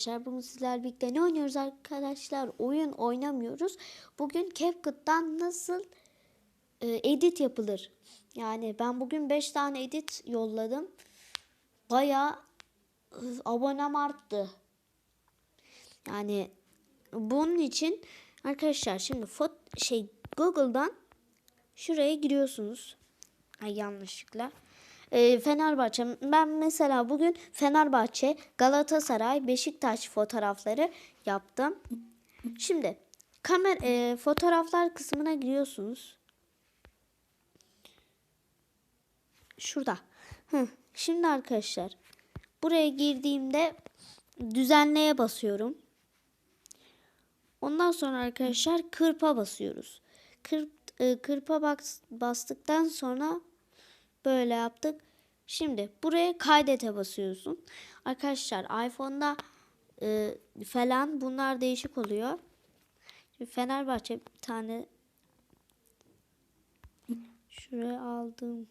Arkadaşlar bugün sizlerle birlikte ne oynuyoruz arkadaşlar? Oyun oynamıyoruz. Bugün CapCut'tan nasıl e, edit yapılır? Yani ben bugün 5 tane edit yolladım. Bayağı e, abonem arttı. Yani bunun için arkadaşlar şimdi fot şey Google'dan şuraya giriyorsunuz. Ay yanlışlıkla. Ee, Fenerbahçe. Ben mesela bugün Fenerbahçe, Galatasaray, Beşiktaş fotoğrafları yaptım. Şimdi kamer e, fotoğraflar kısmına giriyorsunuz. Şurada. Hı. Şimdi arkadaşlar buraya girdiğimde düzenleye basıyorum. Ondan sonra arkadaşlar kırpa basıyoruz. Kırp, e, kırpa bas, bastıktan sonra böyle yaptık. Şimdi buraya kaydete basıyorsun. Arkadaşlar iPhone'da e, falan bunlar değişik oluyor. Şimdi Fenerbahçe bir tane şuraya aldım.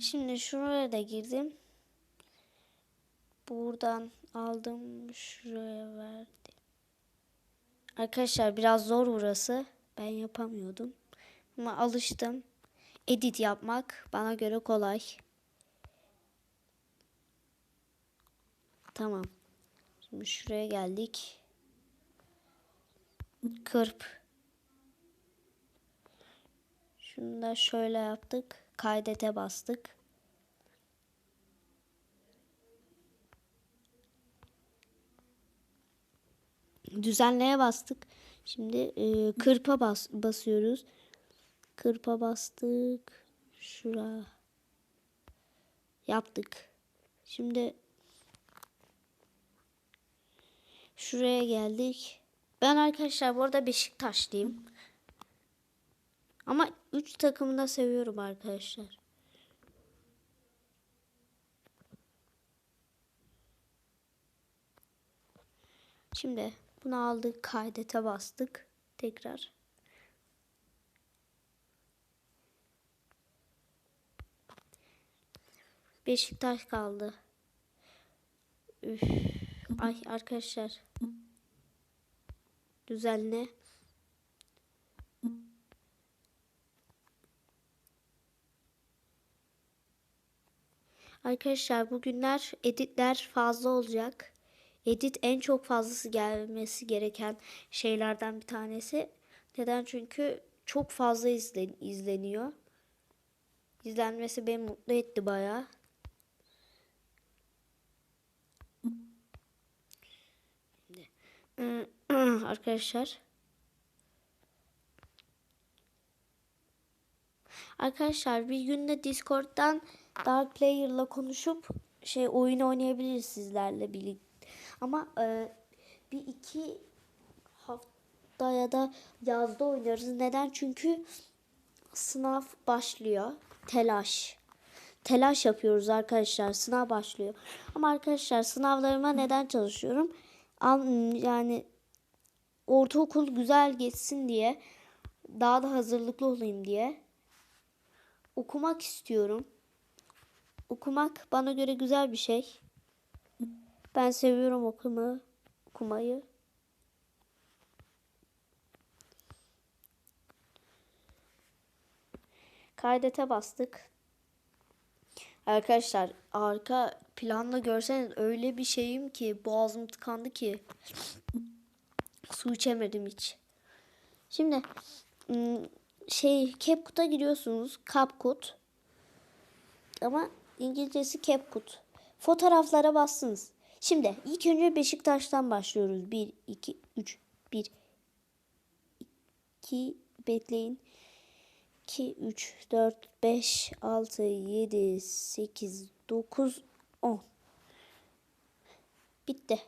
Şimdi şuraya da girdim. Buradan aldım şuraya verdim. Arkadaşlar biraz zor burası. Ben yapamıyordum. Ama alıştım. Edit yapmak bana göre kolay. Tamam. Şimdi şuraya geldik. Kırp. Şunu da şöyle yaptık. Kaydete bastık. Düzenleye bastık. Şimdi e, kırpa bas, basıyoruz. Kırpa bastık. Şura. Yaptık. Şimdi şuraya geldik. Ben arkadaşlar bu arada Beşiktaşlıyım. Ama 3 takımı da seviyorum arkadaşlar. Şimdi bunu aldık, kaydete bastık. Tekrar. Beşiktaş kaldı. Üf. Ay arkadaşlar. Düzenle. Arkadaşlar bugünler editler fazla olacak. Edit en çok fazlası gelmesi gereken şeylerden bir tanesi. Neden? Çünkü çok fazla izlen izleniyor. İzlenmesi beni mutlu etti bayağı. Arkadaşlar. Arkadaşlar bir günde Discord'dan Dark Player'la konuşup şey oyun oynayabiliriz sizlerle birlikte. Ama e, bir iki hafta ya da yazda oynarız. Neden? Çünkü sınav başlıyor. Telaş. Telaş yapıyoruz arkadaşlar. Sınav başlıyor. Ama arkadaşlar sınavlarıma neden çalışıyorum? Al, yani ortaokul güzel geçsin diye daha da hazırlıklı olayım diye okumak istiyorum. Okumak bana göre güzel bir şey. Ben seviyorum okumayı. okumayı. Kaydete bastık. Arkadaşlar arka planda görseniz öyle bir şeyim ki boğazım tıkandı ki su içemedim hiç. Şimdi şey CapCut'a giriyorsunuz. CapCut. Ama İngilizcesi CapCut. Fotoğraflara bastınız. Şimdi ilk önce Beşiktaş'tan başlıyoruz. 1, 2, 3, 1, 2, bekleyin. 2, 3, 4, 5, 6, 7, 8, 9, 10. Bitti.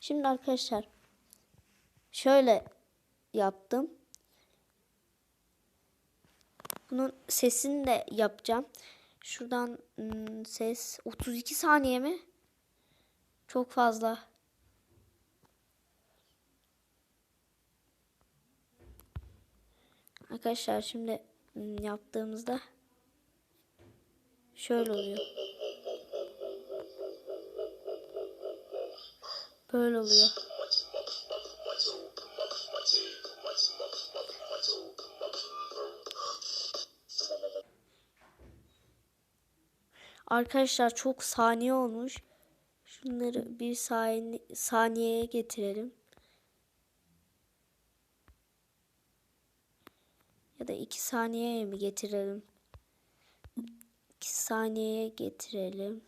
Şimdi arkadaşlar şöyle yaptım. Bunun sesini de yapacağım. Şuradan ses 32 saniye mi? Çok fazla. Arkadaşlar şimdi yaptığımızda şöyle oluyor. Böyle oluyor. Arkadaşlar çok saniye olmuş. Şunları bir saniye, saniyeye getirelim. Ya da iki saniyeye mi getirelim? İki saniyeye getirelim.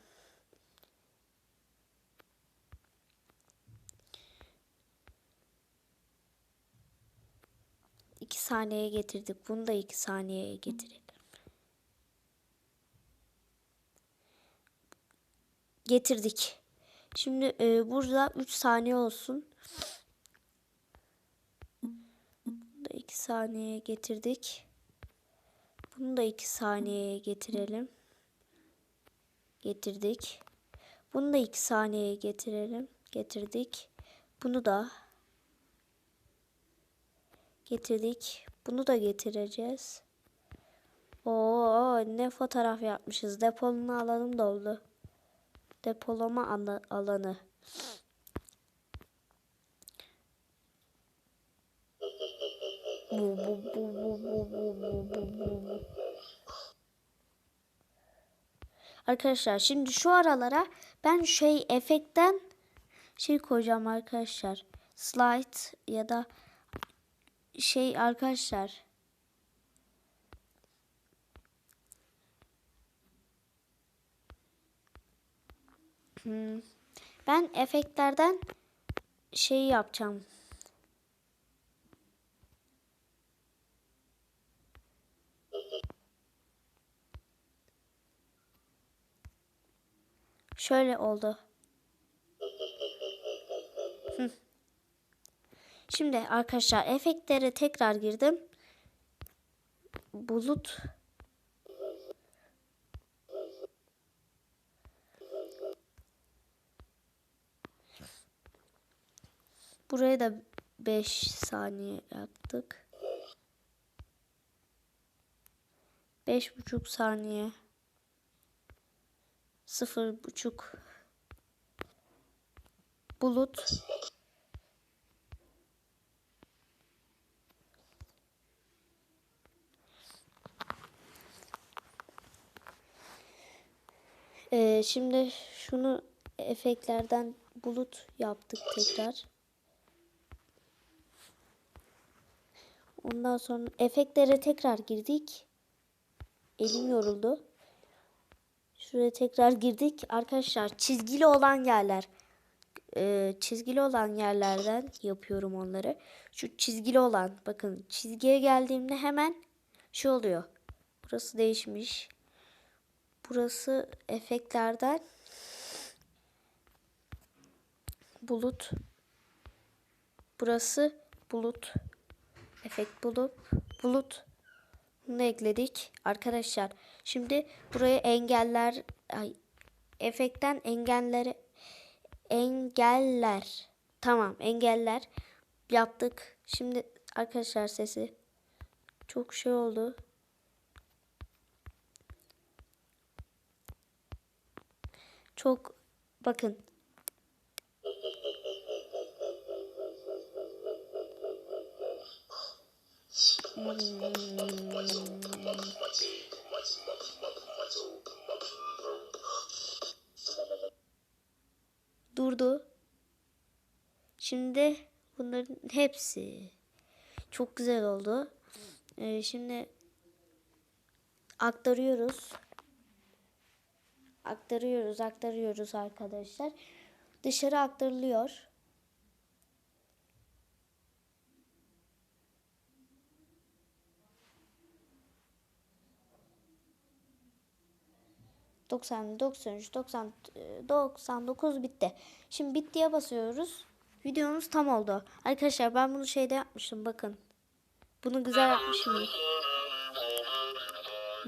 İki saniyeye getirdik. Bunu da iki saniyeye getirelim. Getirdik. Şimdi e, burada 3 saniye olsun. Bunu da 2 saniyeye getirdik. Bunu da 2 saniyeye getirelim. Getirdik. Bunu da 2 saniyeye getirelim. Getirdik. Bunu da getirdik. Bunu da getireceğiz. Oo ne fotoğraf yapmışız. Deponun alanım doldu. Depolama alanı. Bu, bu, bu, bu, bu, bu, bu, bu, bu. Arkadaşlar şimdi şu aralara ben şey efektten şey koyacağım arkadaşlar. Slide ya da şey arkadaşlar. Hmm. Ben efektlerden şey yapacağım. Şöyle oldu. Şimdi arkadaşlar efektlere tekrar girdim. Bulut Buraya da 5 saniye yaptık. 5,5 saniye. 0,5 bulut. Ee, şimdi şunu efektlerden bulut yaptık tekrar. Ondan sonra efektlere tekrar girdik. Elim yoruldu. Şuraya tekrar girdik. Arkadaşlar çizgili olan yerler. e, çizgili olan yerlerden yapıyorum onları. Şu çizgili olan bakın çizgiye geldiğimde hemen şu oluyor. Burası değişmiş. Burası efektlerden bulut. Burası bulut efekt bulup bulut bunu ekledik arkadaşlar. Şimdi buraya engeller ay, efektten engelleri engeller tamam engeller yaptık. Şimdi arkadaşlar sesi çok şey oldu. Çok bakın durdu. Şimdi bunların hepsi çok güzel oldu. Ee, şimdi aktarıyoruz. Aktarıyoruz, aktarıyoruz arkadaşlar. Dışarı aktarılıyor. 90, 93, 90, 99 bitti. Şimdi bittiye basıyoruz. Videomuz tam oldu. Arkadaşlar ben bunu şeyde yapmıştım bakın. Bunu güzel yapmışım.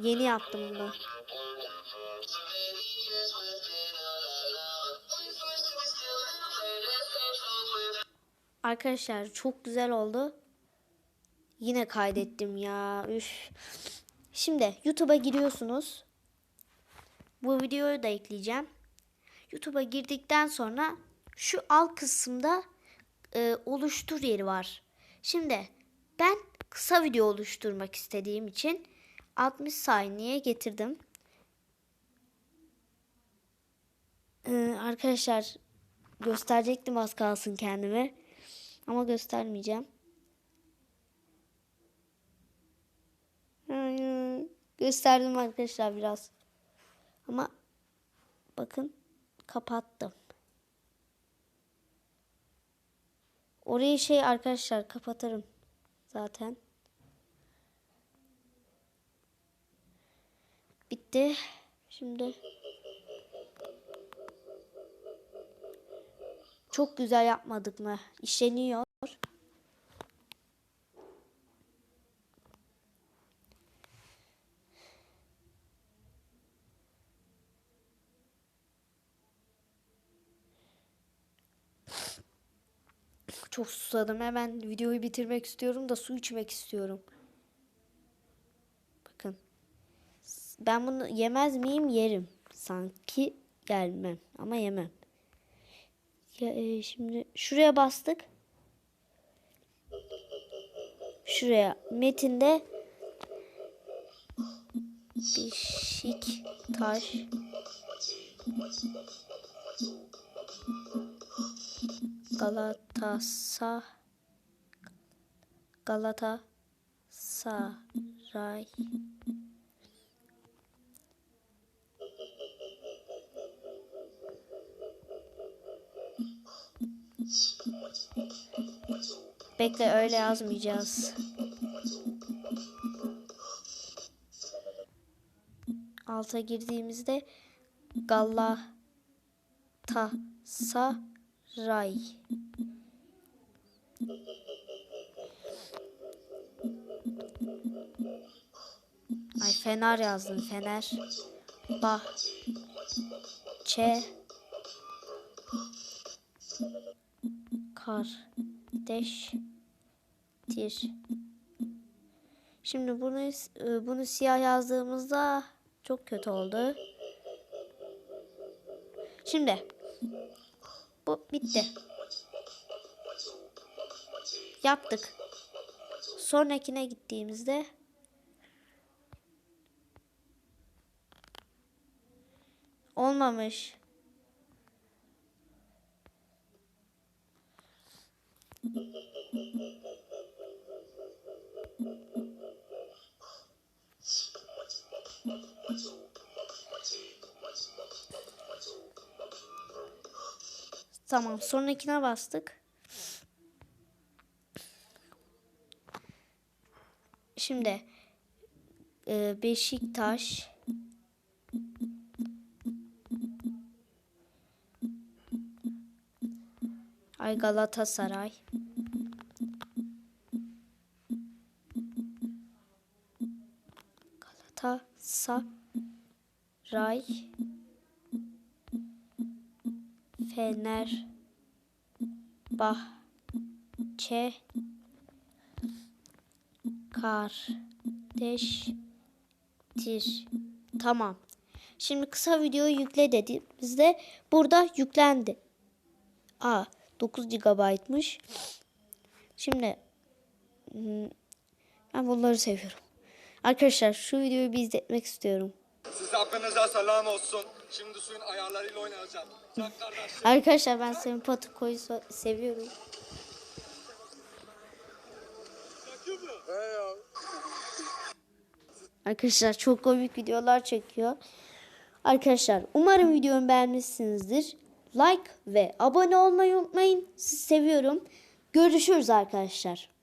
Yeni yaptım bunu. Arkadaşlar çok güzel oldu. Yine kaydettim ya. Üf. Şimdi YouTube'a giriyorsunuz. Bu videoyu da ekleyeceğim. YouTube'a girdikten sonra şu alt kısımda e, oluştur yeri var. Şimdi ben kısa video oluşturmak istediğim için 60 saniye getirdim. Ee, arkadaşlar gösterecektim az kalsın kendime. Ama göstermeyeceğim. Gösterdim arkadaşlar biraz. Ama bakın kapattım. Orayı şey arkadaşlar kapatırım zaten. Bitti. Şimdi çok güzel yapmadık mı? İşleniyor. Çok susadım. Hemen videoyu bitirmek istiyorum da su içmek istiyorum. Bakın. Ben bunu yemez miyim? Yerim. Sanki gelmem. Ama yemem. Ya, e, şimdi şuraya bastık. Şuraya. Metinde Beşiktaş Galatasaray Galatasaray Bekle öyle yazmayacağız. Alta girdiğimizde Galatasaray Ay Fener yazdım Fener. Bahçe kardeştir. Şimdi bunu e, bunu siyah yazdığımızda çok kötü oldu. Şimdi bu bitti. Yaptık. Sonrakine gittiğimizde olmamış. Tamam sonrakine bastık. Şimdi. E, Beşiktaş. Ay Galatasaray. Galatasaray. Fener Bahçe Kardeştir. Tamam. Şimdi kısa videoyu yükle dediğimizde burada yüklendi. Aa 9 GB'mış. Şimdi hmm, ben bunları seviyorum. Arkadaşlar şu videoyu bir izletmek istiyorum. Size hakkınıza selam olsun. Şimdi suyun ayarlarıyla oynayacağım. Arkadaşlar ben Sempatiko'yu so- seviyorum. He ya. Arkadaşlar çok komik videolar çekiyor. Arkadaşlar umarım videomu beğenmişsinizdir. Like ve abone olmayı unutmayın. Sizi seviyorum. Görüşürüz arkadaşlar.